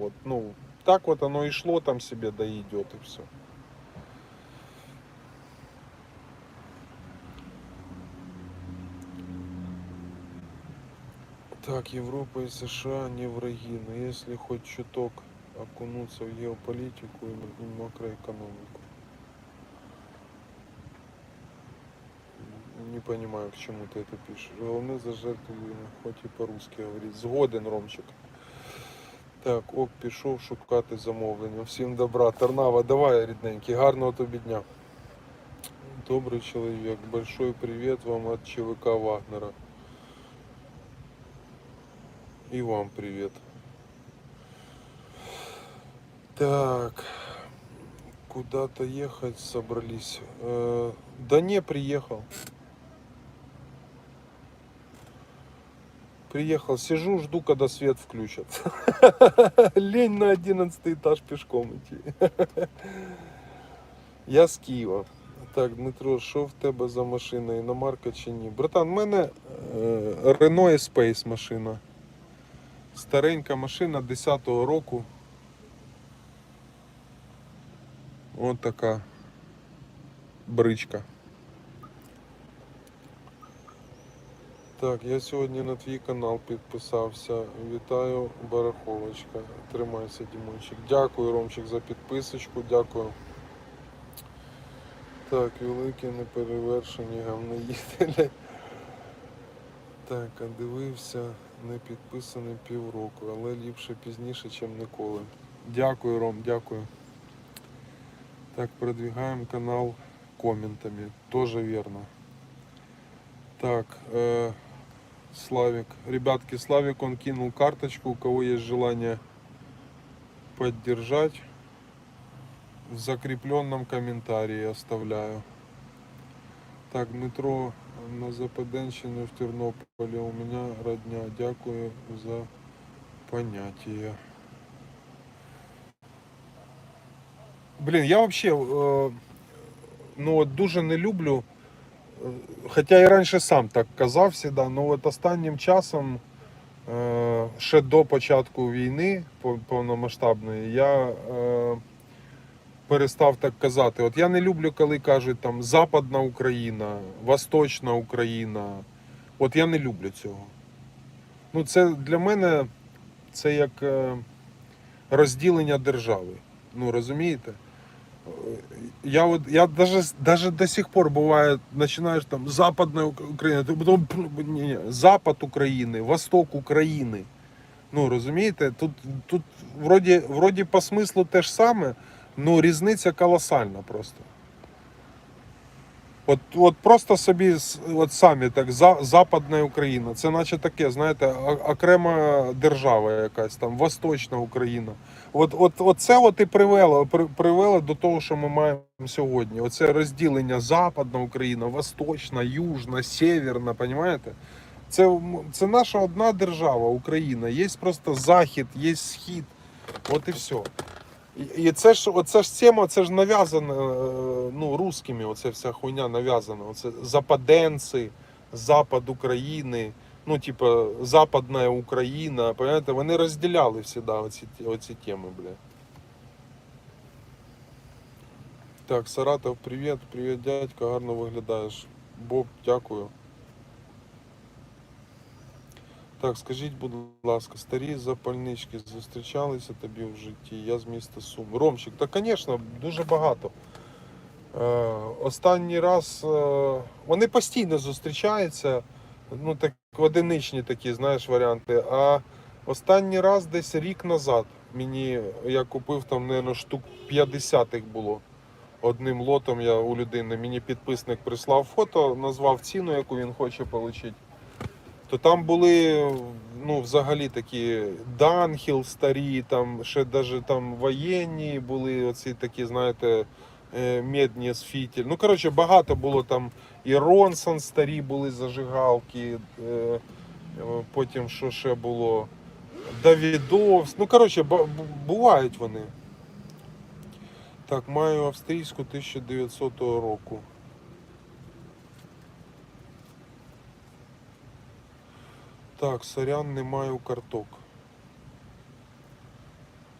Вот, ну, так вот оно и шло там себе, да и идет, и все. Так, Европа и США не враги, но если хоть чуток окунуться в геополитику и макроэкономику. Не понимаю, к чему ты это пишешь. Головне за жертву, хоть і по-русски говорить. Згоден, Ромчик. Так, ок, пішов шукати замовлення. Всім добра. Тарнава, давай, рідненький, гарного тобі дня. Добрий чоловік, большой привіт вам від ЧВК Вагнера. И вам привет. Так, куда-то ехать собрались. Э, да не, приехал. Приехал, сижу, жду, когда свет включат. Лень на 11 этаж пешком идти. Я з Києва. Так, Дмитро, що в тебе за машина? Іномарка чи ні? Братан, в мене е, Renault Espace машина. Старенька машина 10-го року. Ось така бричка. Так, я сьогодні на твій канал підписався. Вітаю, барахолочка. Тримайся, Дімончик. Дякую, Ромчик, за підписочку. Дякую. Так, великі неперевершені говноїделі. Так, а дивився, не підписаний півроку, але ліпше пізніше, ніж ніколи. Дякую, Ром, дякую. Так, продвигаем канал комментами. Тоже верно. Так, э, Славик. Ребятки, Славик, он кинул карточку. У кого есть желание поддержать, в закрепленном комментарии оставляю. Так, Дмитро на Западенщину в Тернополі. У мене родня. Дякую за поняття. Блін, я вообще е, ну, дуже не люблю. Хоча і раніше сам так казав всегда, ну от останнім часом, е, ще до початку війни повномасштабної, я е, перестав так казати. От я не люблю, коли кажуть там Западна Україна, Восточна Україна. От я не люблю цього. Ну, це для мене це як е, розділення держави. Ну, розумієте? Я от я даже, даже до сих пор буває, починаєш там Западна Ук- Україна, ти потім ні, ні, Запад України, Восток України. Ну розумієте, тут, тут вроді, вроді по смислу те ж саме, ну різниця колосальна просто. От, от просто собі от самі так за, Западна Україна. Це наче таке, знаєте, окрема держава якась там, Восточна Україна. От, от, от це от і привело, при- привело до того, що ми маємо сьогодні. Оце розділення Западна Україна, Восточна, Южна, Северна, понімаєте? Це, це наша одна держава, Україна. Є просто Захід, є Схід. От і все. І- І це ж оце ж тема, це ж нав'язано е, ну, русскими, оце вся хуйня нав'язана. Оце западенці, Запад України, ну, типа, Западна Україна. Понимаєте? Вони розділяли всегда оці, оці теми, бля. Так, Саратов, привіт, привіт, дядько, гарно виглядаєш. Боб, дякую. Так, скажіть, будь ласка, старі запальнички зустрічалися тобі в житті? Я з міста Сум. Ромчик, та, звісно, дуже багато. Е, останній раз е, вони постійно зустрічаються, ну так одиничні такі, знаєш, варіанти. А останній раз десь рік назад мені я купив там, мабуть, штук 50 їх було. Одним лотом я у людини. Мені підписник прислав фото, назвав ціну, яку він хоче отримати. То там були ну, взагалі такі Данхіл старі, там ще навіть там воєнні були оці такі, знаєте, медні з фітіль. Ну, коротше, багато було там і Ронсон старі були зажигалки. е, е, Потім що ще було? Давідовс. Ну, коротше, бувають вони. Так, маю австрійську 1900 року. Так, сорян, не маю карток.